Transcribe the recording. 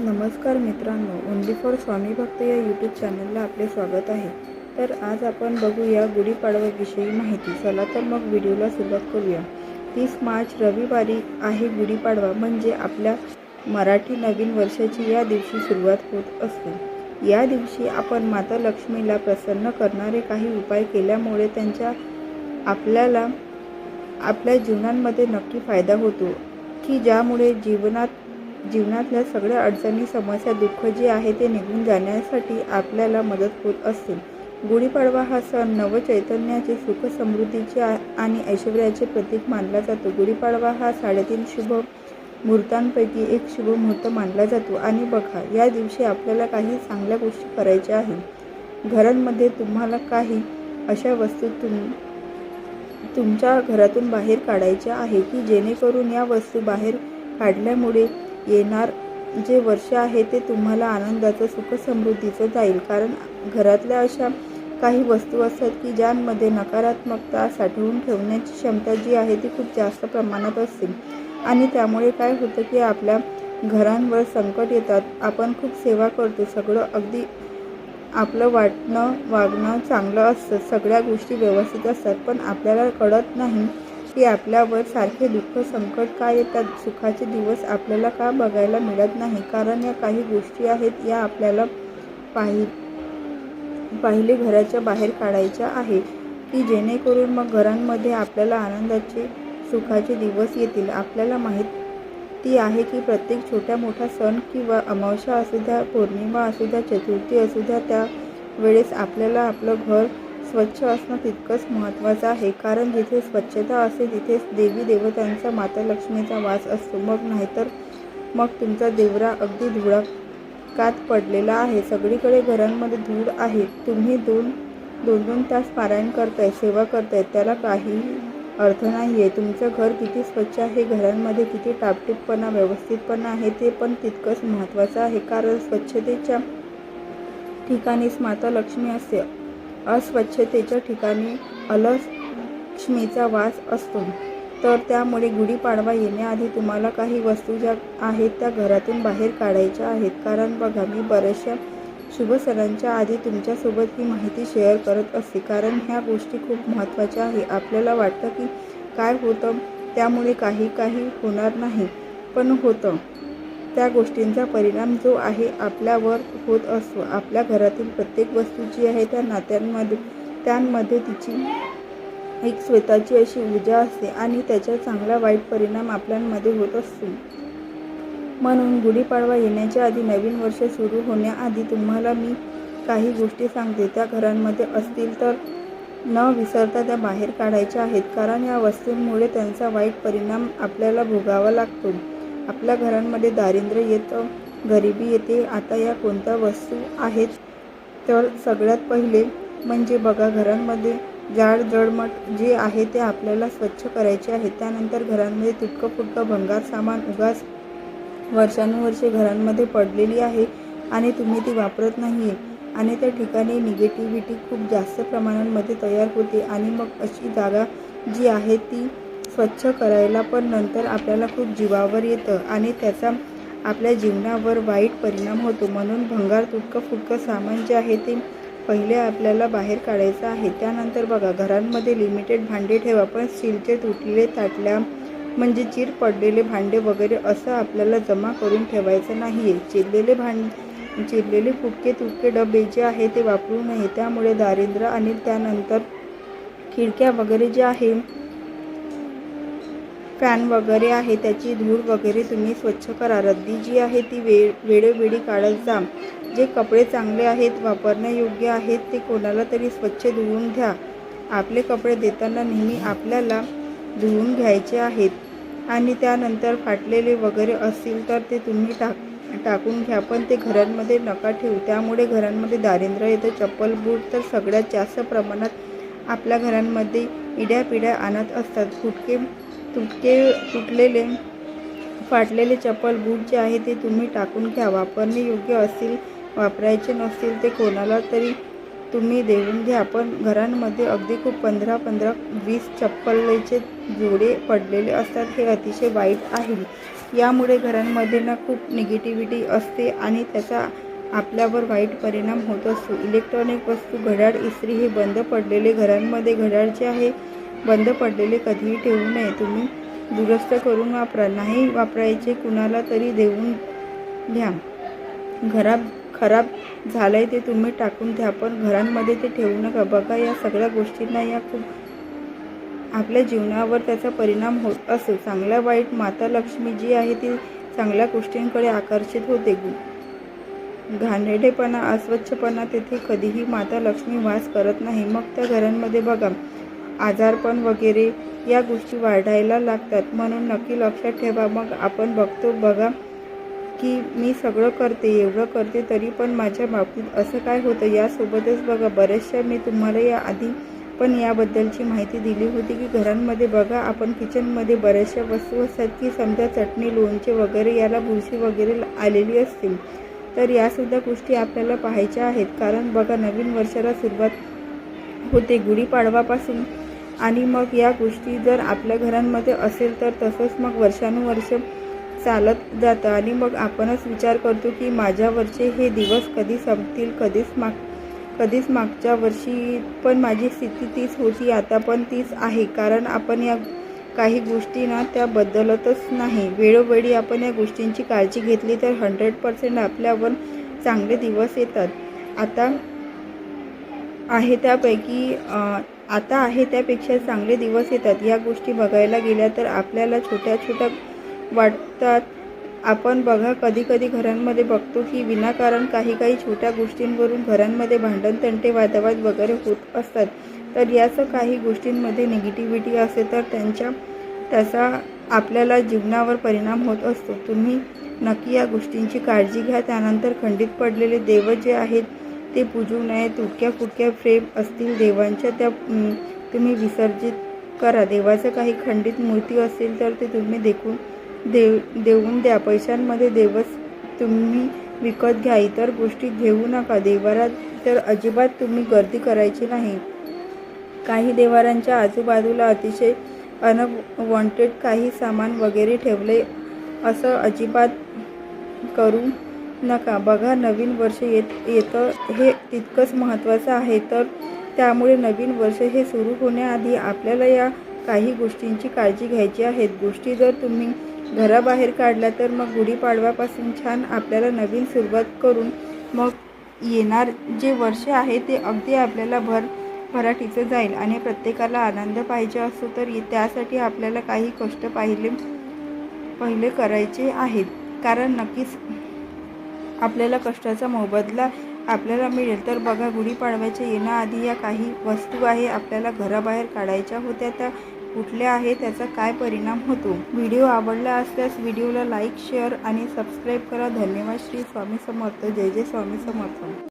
नमस्कार मित्रांनो only for स्वामी भक्त या यूट्यूब चॅनलला आपले स्वागत आहे. तर आज आपण बघूया गुढीपाडव्याविषयी माहिती. चला तर मग व्हिडिओला सुरुवात करूया. तीस मार्च रविवारी आहे गुढीपाडवा म्हणजे आपल्या मराठी नवीन वर्षाची या दिवशी सुरुवात होत असते. या दिवशी आपण माता लक्ष्मीला प्रसन्न करणारे काही उपाय केल्यामुळे त्यांच्या आपल्याला आपल्या जीवनांमध्ये नक्की फायदा होतो की ज्यामुळे जीवनात जीवनातल्या सगळ्या अडचणी समस्या दुःख जे आहे ते निघून जाण्यासाठी आपल्याला मदत होत असते. गुढीपाडवा हा सण नवचैतन्याचे सुख समृद्धीचे आणि ऐश्वर्याचे प्रतीक मानला जातो. गुढीपाडवा हा साडेतीन शुभ मुहूर्तांपैकी एक शुभ मुहूर्त मानला जातो. आणि बघा या दिवशी आपल्याला काही चांगल्या गोष्टी करायच्या आहेत. घरांमध्ये तुम्हाला काही अशा वस्तू तुम तुमच्या घरातून बाहेर काढायच्या आहे की जेणेकरून या वस्तू बाहेर काढल्यामुळे येणार जे वर्ष आहे ते तुम्हाला आनंदाचं सुख समृद्धीचं जाईल. कारण घरातल्या अशा काही वस्तू असतात की ज्यांमध्ये नकारात्मकता साठवून ठेवण्याची क्षमता जी आहे ती खूप जास्त प्रमाणात असते. आणि त्यामुळे काय होतं की आपल्या घरांवर संकट येतात. आपण खूप सेवा करतो. सगळं अगदी आपलं वाटणं वागणं चांगलं असतं. सगळ्या गोष्टी व्यवस्थित असतात. पण आपल्याला कळत नाही की आपल्यावर सारखे दुःख संकट का येतात? सुखाचे दिवस आपल्याला का बघायला मिळत नाही? कारण या काही गोष्टी आहेत या आपल्याला पाहि पहिले घराच्या बाहेर काढायच्या आहे की जेणेकरून मग घरांमध्ये आपल्याला आनंदाचे सुखाचे दिवस येतील. आपल्याला माहिती आहे की प्रत्येक छोट्या मोठा सण किंवा अमावस्या असू द्या पौर्णिमा असू द्या चतुर्थी असू द्या त्या वेळेस आपल्याला आपलं घर स्वच्छ असणं तितकंच महत्त्वाचं आहे. कारण जिथे स्वच्छता असते तिथेच देवी देवतांचा माता लक्ष्मीचा वास असतो. मग नाहीतर मग तुमचा देवरा अगदी धुळाकात पडलेला आहे. सगळीकडे घरांमध्ये धूळ आहे. तुम्ही दोन दोन दोन तास पारायण करताय सेवा करताय. त्याला काही अर्थ नाही आहे तुमचं घर किती स्वच्छ आहे घरांमध्ये किती टापटीपणा व्यवस्थितपणा आहे ते पण तितकंच महत्त्वाचं आहे. कारण स्वच्छतेच्या ठिकाणीच माता लक्ष्मी असते. अस्वच्छतेच्या ठिकाणी अलक्ष्मीचा वास असतो. तर त्यामुळे गुढीपाडवा येण्याआधी तुम्हाला काही वस्तू ज्या आहेत त्या घरातून बाहेर काढायच्या आहेत. कारण बघा मी बऱ्याचशा शुभ सणांच्या आधी तुमच्यासोबत ही माहिती शेअर करत असते. कारण ह्या गोष्टी खूप महत्त्वाच्या आहे. आपल्याला वाटतं की काय होतं त्यामुळे काही काही होणार नाही. पण होतं. त्या गोष्टींचा परिणाम जो आहे आपल्यावर होत असतो. आपल्या घरातील प्रत्येक वस्तू जी आहे त्या नात्यांमध्ये त्यांमध्ये तिची एक स्वतःची अशी ऊर्जा असते आणि त्याचा चांगला वाईट परिणाम आपल्यामध्ये होत असतो. म्हणून गुढीपाडवा येण्याच्या आधी नवीन वर्ष सुरू होण्याआधी तुम्हाला मी काही गोष्टी सांगते. त्या घरांमध्ये असतील तर न विसरता त्या बाहेर काढायच्या आहेत. कारण या वस्तूंमुळे त्यांचा वाईट परिणाम आपल्याला भोगावा लागतो. आपल्या घरांमध्ये दारिद्र्य येतं गरिबी येते आता या कोणत्या वस्तू आहेत? तर सगळ्यात पहिले म्हणजे बघा घरांमध्ये जाड जडमट जे आहे ते आपल्याला स्वच्छ करायचे आहे. त्यानंतर घरांमध्ये तुटकं फुटकं भंगार सामान उगाच वर्षानुवर्षे घरांमध्ये पडलेली आहे आणि तुम्ही ती वापरत नाही आहे आणि त्या ठिकाणी निगेटिव्हिटी खूप जास्त प्रमाणांमध्ये तयार होते आणि मग अशी जागा जी आहे ती स्वच्छ करायला पण नंतर आपल्याला खूप जीवावर येतं आणि त्याचा आपल्या जीवनावर वाईट परिणाम होतो. म्हणून भंगार तुटकं फुटकं सामान जे आहे ते पहिले आपल्याला बाहेर काढायचं आहे. त्यानंतर बघा घरांमध्ये लिमिटेड भांडे ठेवा पण स्टीलचे तुटलेले ताटल्या म्हणजे चीर पडलेले भांडे वगैरे असं आपल्याला जमा करून ठेवायचं नाही आहे चिरलेले भांड चिरलेले फुटके तुटके डबे जे आहे ते वापरू नये. त्यामुळे दारिद्र्य आणि त्यानंतर खिडक्या वगैरे जे आहे फॅन वगैरे आहे त्याची धूळ वगैरे तुम्ही स्वच्छ करा. रद्दी जी आहे ती वे वेळोवेळी काढत जा. जे कपडे चांगले आहेत वापरण्यायोग्य आहेत ते कोणाला तरी स्वच्छ धुवून घ्या आपले कपडे देताना नेहमी आपल्याला धुवून घ्यायचे आहेत. आणि त्यानंतर फाटलेले वगैरे असतील तर ते तुम्ही टाक टाकून घ्या. पण ते घरांमध्ये नका ठेवू. त्यामुळे घरांमध्ये दारिद्र्य येतं चप्पल बूट तर सगळ्यात जास्त प्रमाणात आपल्या घरांमध्ये इड्या पिढ्या आणत असतात. फुटके तुटके तुटलेले फाटलेले चप्पल बूट जे आहे ते तुम्ही टाकून घ्या. वापरणे योग्य असतील वापरायचे नसतील ते कोणाला तरी तुम्ही देऊन घ्या. पण घरांमध्ये अगदी खूप पंधरा पंधरा वीस चप्पलचे जोडे पडलेले असतात हे अतिशय वाईट आहे. यामुळे घरांमध्ये ना खूप निगेटिव्हिटी असते आणि त्याचा आपल्यावर वाईट परिणाम होत असतो. इलेक्ट्रॉनिक वस्तू घड्याळ इस्त्री हे बंद पडलेले घरांमध्ये घड्याळ जे आहे बंद पडलेले कधीही ठेवू नये. तुम्ही दुरुस्त करून वापरा. नाही वापरायचे कुणाला तरी देऊन घ्या घरात खराब झालंय ते तुम्ही टाकून द्या पण घरांमध्ये ते ठेवू नका. बघा या सगळ्या गोष्टींना या खूप आपल्या जीवनावर त्याचा परिणाम होत असो चांगल्या वाईट माता लक्ष्मी जी आहे ती चांगल्या गोष्टींकडे आकर्षित होते. घाणेरडेपणा अस्वच्छपणा तेथे कधीही माता लक्ष्मी वास करत नाही. मग त्या घरांमध्ये बघा. आजारपण वगैरे या गोष्टी वाढायला लागतात. म्हणून नक्की लक्षात ठेवा. मग आपण बघतो बघा की मी सगळं करते एवढं करते तरी पण माझ्या बाबतीत असं काय होतं? यासोबतच बघा बऱ्याचशा मी तुम्हाला या आधी पण याबद्दलची माहिती दिली होती की घरांमध्ये बघा आपण किचनमध्ये बऱ्याचशा वस्तू असतात की समजा चटणी लोणचे वगैरे याला बुरशी वगैरे आलेली असतील. तर यासुद्धा गोष्टी आपल्याला पाहायच्या आहेत. कारण बघा नवीन वर्षाला सुरुवात होते. गुढीपाडवापासून आणि मग या गोष्टी जर आपल्या घरांमध्ये असेल तर तसंच मग वर्षानुवर्ष चालत जातं. आणि मग आपणच विचार करतो की माझ्यावरचे हे दिवस कधी संपतील कधीच माग कधीच मागच्या वर्षी पण माझी स्थिती तीच होती आता पण तीच आहे. कारण आपण या काही गोष्टी ना त्या बदलतच नाही. वेळोवेळी आपण या गोष्टींची काळजी घेतली तर हंड्रेड पर्सेंट आपल्यावर चांगले दिवस येतात. आता आहे त्यापैकी आता आहे त्यापेक्षा चांगले दिवस येतात. या गोष्टी बघायला गेल्या तर आपल्याला छोट्या छोट्या वाटतात. आपण बघा कधी कधी घरांमध्ये बघतो की विनाकारण काही काही छोट्या गोष्टींवरून घरांमध्ये भांडण तंटे वादावाद वगैरे होत असतात. तर याचं काही गोष्टींमध्ये निगेटिव्हिटी असेल तर त्यांच्या त्याचा आपल्याला जीवनावर परिणाम होत असतो. तुम्ही नक्की या गोष्टींची काळजी घ्या. त्यानंतर खंडित पडलेले देव जे आहेत ते पूजू नये. तुटक्या फुटक्या फ्रेम असतील देवांच्या त्या तुम्ही विसर्जित करा. देवाचं काही खंडित मूर्ती असेल तर ते तुम्ही देखून देव देऊन द्या. पैशांमध्ये देवच तुम्ही विकत घ्या. इतर गोष्टी घेऊ नका. देवारात तर अजिबात तुम्ही गर्दी करायची नाही. काही देवारांच्या आजूबाजूला अतिशय अनवॉन्टेड काही सामान वगैरे ठेवले असं अजिबात करू नका. बघा नवीन वर्ष येत येतं हे तितकंच महत्त्वाचं आहे. तर त्यामुळे नवीन वर्ष हे सुरू होण्याआधी आपल्याला या काही गोष्टींची काळजी घ्यायची आहेत गोष्टी जर तुम्ही घराबाहेर काढल्या तर मग गुढीपाडव्यापासून छान आपल्याला नवीन सुरुवात करून मग येणार जे वर्ष आहे ते अगदी आपल्याला भर भराटीचं जाईल आणि प्रत्येकाला आनंद पाहिजे असतो. तर त्यासाठी आपल्याला काही कष्ट पाहिले पहिले करायचे आहेत. कारण नक्कीच आपल्याला कष्टाचा मोबदला आपल्याला मिळेल. तर बघा गुढीपाडव्याच्या येण्याआधी या काही वस्तू आहे आपल्याला घराबाहेर काढायच्या होत्या त्या कुठल्या आहे त्याचा काय परिणाम होतो? व्हिडिओ आवडला असल्यास व्हिडिओला लाईक शेअर आणि सबस्क्राईब करा. धन्यवाद. श्री स्वामी समर्थ. जय जय स्वामी समर्थ.